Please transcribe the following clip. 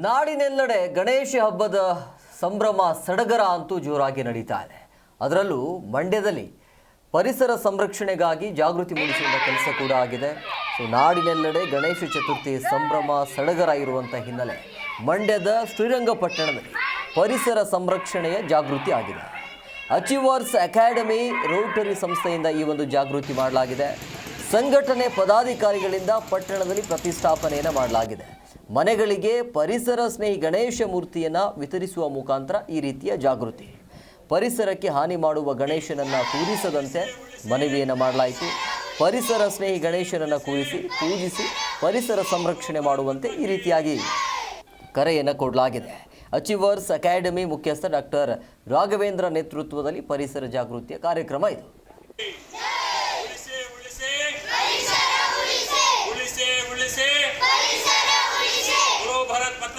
ನಾಡಿನೆಲ್ಲೆಡೆ ಗಣೇಶ ಹಬ್ಬದ ಸಂಭ್ರಮ ಸಡಗರ ಅಂತೂ ಜೋರಾಗಿ ನಡೀತಾ ಇದೆ. ಅದರಲ್ಲೂ ಮಂಡ್ಯದಲ್ಲಿ ಪರಿಸರ ಸಂರಕ್ಷಣೆಗಾಗಿ ಜಾಗೃತಿ ಮೂಡಿಸುವ ಕೆಲಸ ಕೂಡ ಆಗಿದೆ. ಸೊ ನಾಡಿನೆಲ್ಲೆಡೆ ಗಣೇಶ ಚತುರ್ಥಿ ಸಂಭ್ರಮ ಸಡಗರ ಇರುವಂಥ ಹಿನ್ನೆಲೆ ಮಂಡ್ಯದ ಶ್ರೀರಂಗಪಟ್ಟಣದಲ್ಲಿ ಪರಿಸರ ಸಂರಕ್ಷಣೆಯ ಜಾಗೃತಿ ಆಗಿದೆ. ಅಚೀವರ್ಸ್ ಅಕಾಡೆಮಿ ರೋಟರಿ ಸಂಸ್ಥೆಯಿಂದ ಈ ಒಂದು ಜಾಗೃತಿ ಮಾಡಲಾಗಿದೆ. ಸಂಘಟನೆ ಪದಾಧಿಕಾರಿಗಳಿಂದ ಪಟ್ಟಣದಲ್ಲಿ ಪ್ರತಿಷ್ಠಾಪನೆಯನ್ನು ಮಾಡಲಾಗಿದೆ. ಮನೆಗಳಿಗೆ ಪರಿಸರ ಸ್ನೇಹಿ ಗಣೇಶ ಮೂರ್ತಿಯನ್ನು ವಿತರಿಸುವ ಮುಖಾಂತರ ಈ ರೀತಿಯ ಜಾಗೃತಿ. ಪರಿಸರಕ್ಕೆ ಹಾನಿ ಮಾಡುವ ಗಣೇಶನನ್ನು ಕೂರಿಸದಂತೆ ಮನವಿಯನ್ನು ಮಾಡಲಾಯಿತು. ಪರಿಸರ ಸ್ನೇಹಿ ಗಣೇಶನನ್ನು ಕೂರಿಸಿ, ಪೂಜಿಸಿ ಪರಿಸರ ಸಂರಕ್ಷಣೆ ಮಾಡುವಂತೆ ಈ ರೀತಿಯಾಗಿ ಕರೆಯನ್ನು ಕೊಡಲಾಗಿದೆ. ಅಚೀವರ್ಸ್ ಅಕಾಡೆಮಿ ಮುಖ್ಯಸ್ಥ ಡಾಕ್ಟರ್ ರಾಘವೇಂದ್ರ ನೇತೃತ್ವದಲ್ಲಿ ಪರಿಸರ ಜಾಗೃತಿಯ ಕಾರ್ಯಕ್ರಮ ಇದು.